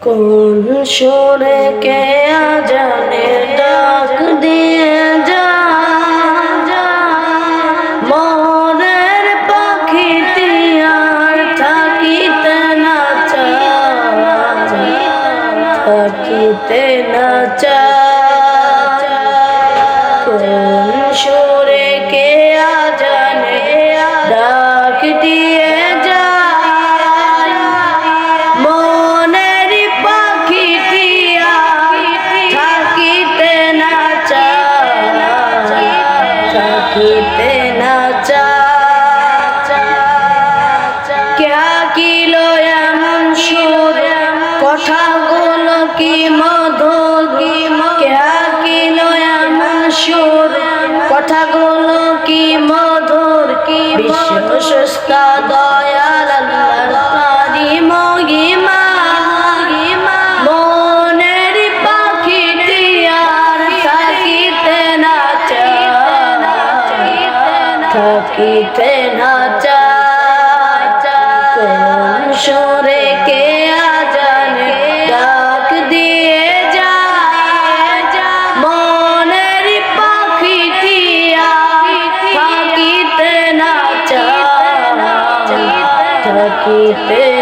কোন সুরে কে আজানে ডাক দিয়ে যা মনের পাখিতে আর থাকিতে না চা থাকিতে না চা সুস্থ দয়াল মহিমা মহিমা। মনের পাখিতে আর থাকিতে না থাকিতে না চায়। সুরে que ter.